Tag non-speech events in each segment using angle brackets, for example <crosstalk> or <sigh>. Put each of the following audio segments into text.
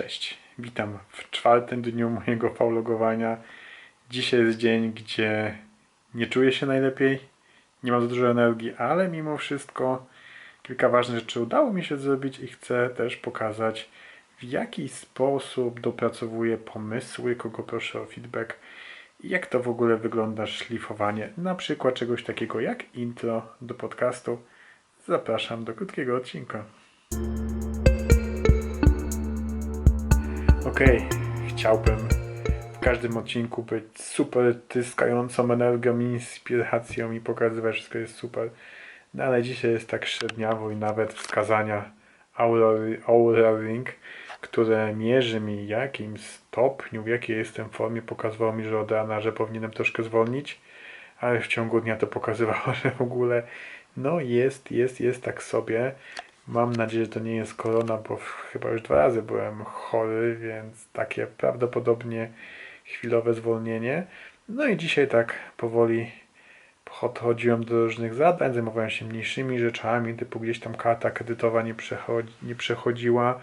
Cześć, witam w czwartym dniu mojego faulogowania. Dzisiaj jest dzień, gdzie nie czuję się najlepiej, nie mam za dużo energii, ale mimo wszystko kilka ważnych rzeczy udało mi się zrobić i chcę też pokazać, w jaki sposób dopracowuję pomysły, kogo proszę o feedback i jak to w ogóle wygląda szlifowanie, na przykład czegoś takiego jak intro do podcastu. Zapraszam do krótkiego odcinka. Okej, chciałbym w każdym odcinku być super tyskającą energią inspiracją i pokazywać, że wszystko jest super. No ale dzisiaj jest tak średniawo i nawet wskazania Aura, Aura Ring, które mierzy mi jakim stopniu, w jakiej jestem formie, pokazywało mi, że od rana, że powinienem troszkę zwolnić, ale w ciągu dnia to pokazywało, <laughs> że w ogóle no jest, jest, jest tak sobie. Mam nadzieję, że to nie jest korona, bo chyba już dwa razy byłem chory, więc takie prawdopodobnie chwilowe zwolnienie. No i dzisiaj tak powoli podchodziłem do różnych zadań, zajmowałem się mniejszymi rzeczami, typu gdzieś tam karta kredytowa nie, przechodzi, nie przechodziła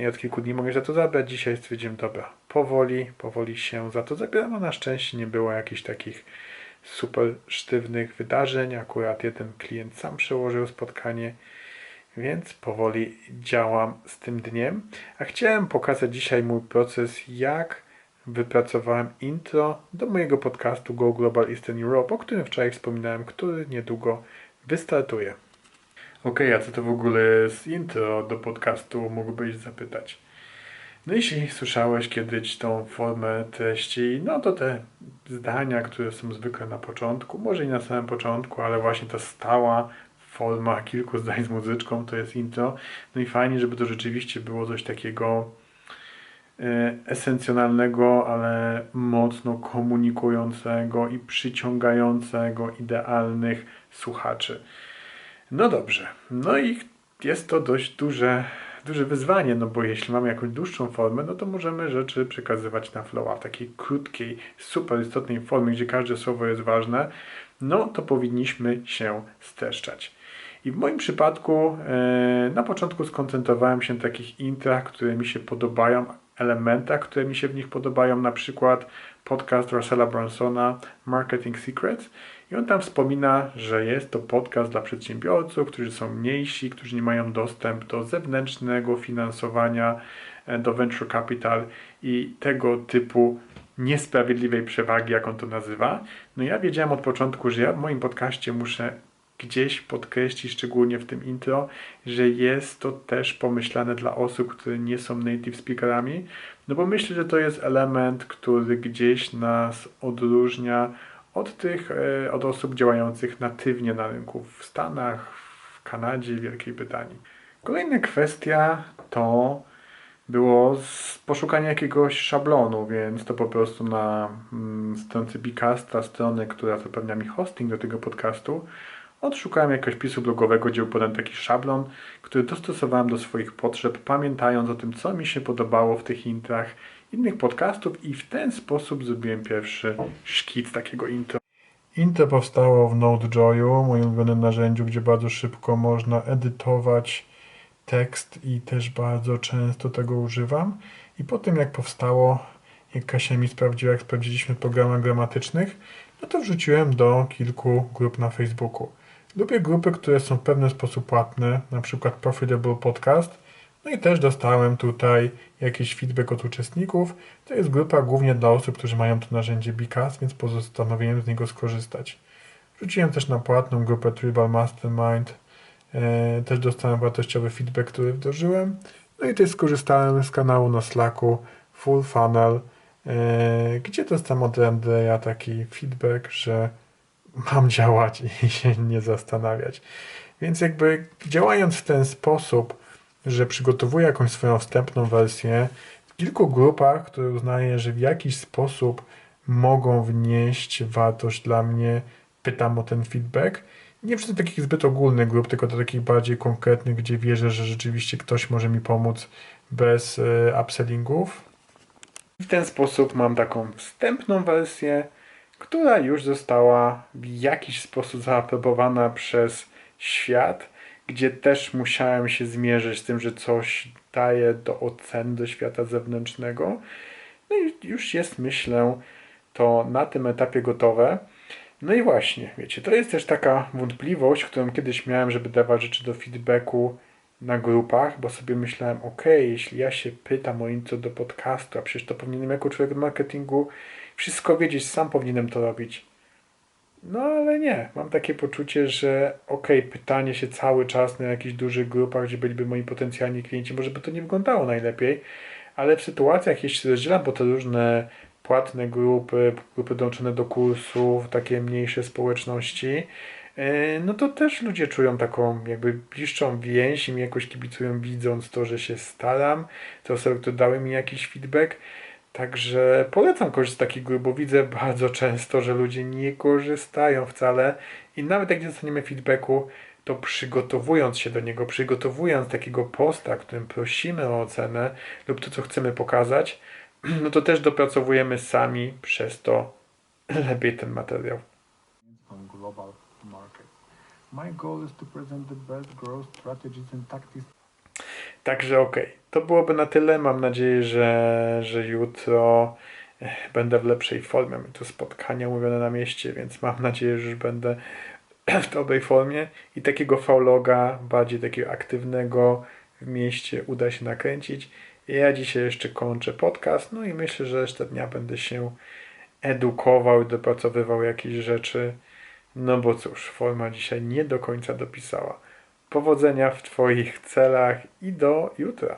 i od kilku dni mogę się za to zabrać. Dzisiaj stwierdziłem, dobra, powoli, powoli się za to zabieram, a na szczęście nie było jakichś takich super sztywnych wydarzeń. Akurat jeden klient sam przełożył spotkanie, więc powoli działam z tym dniem. A chciałem pokazać dzisiaj mój proces, jak wypracowałem intro do mojego podcastu Go Global Eastern Europe, o którym wczoraj wspominałem, który niedługo wystartuje. Ok, a co to w ogóle jest intro do podcastu, mógłbyś zapytać. No jeśli słyszałeś kiedyś tą formę treści, no to te zdania, które są zwykle na początku, może i na samym początku, ale właśnie ta stała forma kilku zdań z muzyczką to jest intro. No i fajnie, żeby to rzeczywiście było coś takiego e, esencjonalnego, ale mocno komunikującego i przyciągającego idealnych słuchaczy. No dobrze. No i jest to dość duże, duże wyzwanie, no bo jeśli mamy jakąś dłuższą formę, no to możemy rzeczy przekazywać na flow, a w takiej krótkiej, super istotnej formie, gdzie każde słowo jest ważne, no to powinniśmy się streszczać. I w moim przypadku e, na początku skoncentrowałem się na takich intrach, które mi się podobają, elementach, które mi się w nich podobają, na przykład podcast Russella Bransona Marketing Secrets i on tam wspomina, że jest to podcast dla przedsiębiorców, którzy są mniejsi, którzy nie mają dostęp do zewnętrznego finansowania, e, do venture capital i tego typu niesprawiedliwej przewagi, jak on to nazywa. No ja wiedziałem od początku, że ja w moim podcaście muszę gdzieś podkreślić, szczególnie w tym intro, że jest to też pomyślane dla osób, które nie są native speakerami, no bo myślę, że to jest element, który gdzieś nas odróżnia od tych, e, od osób działających natywnie na rynku w Stanach, w Kanadzie, Wielkiej Brytanii. Kolejna kwestia to było poszukanie jakiegoś szablonu, więc to po prostu na mm, stronce Bicasta, strony, która zapewnia mi hosting do tego podcastu, odszukałem jakiegoś pisu blogowego, gdzie był podany taki szablon, który dostosowałem do swoich potrzeb, pamiętając o tym, co mi się podobało w tych intrach innych podcastów i w ten sposób zrobiłem pierwszy szkic takiego intro. Intro powstało w Node.joyu, moim ulubionym narzędziu, gdzie bardzo szybko można edytować tekst i też bardzo często tego używam. I po tym jak powstało, jak Kasia mi sprawdziła, jak sprawdziliśmy w programach gramatycznych, no to wrzuciłem do kilku grup na Facebooku. Lubię grupy, które są w pewien sposób płatne, na przykład Profitable Podcast. No i też dostałem tutaj jakiś feedback od uczestników. To jest grupa głównie dla osób, którzy mają to narzędzie Bicast, więc postanowiłem z niego skorzystać. Wrzuciłem też na płatną grupę Tribal Mastermind. E, też dostałem wartościowy feedback, który wdrożyłem. No i też skorzystałem z kanału na Slacku Full Funnel, e, gdzie dostałem od Andrea taki feedback, że mam działać i <laughs> się nie zastanawiać. Więc jakby działając w ten sposób, że przygotowuję jakąś swoją wstępną wersję w kilku grupach, które uznaję, że w jakiś sposób mogą wnieść wartość dla mnie, pytam o ten feedback. Nie wszystkich takich zbyt ogólnych grup, tylko do takich bardziej konkretnych, gdzie wierzę, że rzeczywiście ktoś może mi pomóc bez y, upsellingów. W ten sposób mam taką wstępną wersję, która już została w jakiś sposób zaaprobowana przez świat gdzie też musiałem się zmierzyć z tym, że coś daję do oceny do świata zewnętrznego. No i już jest, myślę, to na tym etapie gotowe. No i właśnie, wiecie, to jest też taka wątpliwość, którą kiedyś miałem, żeby dawać rzeczy do feedbacku na grupach, bo sobie myślałem, ok, jeśli ja się pytam o intro do podcastu, a przecież to powinienem jako człowiek marketingu wszystko wiedzieć, sam powinienem to robić. No ale nie, mam takie poczucie, że ok, pytanie się cały czas na jakichś dużych grupach, gdzie byliby moi potencjalni klienci, może by to nie wyglądało najlepiej, ale w sytuacjach, jeśli rozdzielam po te różne płatne grupy, grupy dołączone do kursów, takie mniejsze społeczności, yy, no to też ludzie czują taką jakby bliższą więź i mi jakoś kibicują widząc to, że się staram, te osoby, które dały mi jakiś feedback, Także polecam korzystać z takich grup, bo widzę bardzo często, że ludzie nie korzystają wcale i nawet jak nie dostaniemy feedbacku, to przygotowując się do niego, przygotowując takiego posta, którym prosimy o ocenę lub to, co chcemy pokazać, <clears throat> no to też dopracowujemy sami przez to <clears throat> lepiej ten materiał. My goal is to present the best growth strategies and tactics Także okej, to byłoby na tyle. Mam nadzieję, że, że jutro eh, będę w lepszej formie. Mamy tu spotkania mówione na mieście, więc mam nadzieję, że już będę <clears throat> w dobrej formie i takiego fauloga, bardziej takiego aktywnego w mieście uda się nakręcić. Ja dzisiaj jeszcze kończę podcast, no i myślę, że resztę dnia będę się edukował i dopracowywał jakieś rzeczy. No bo cóż, forma dzisiaj nie do końca dopisała. Powodzenia w Twoich celach i do jutra.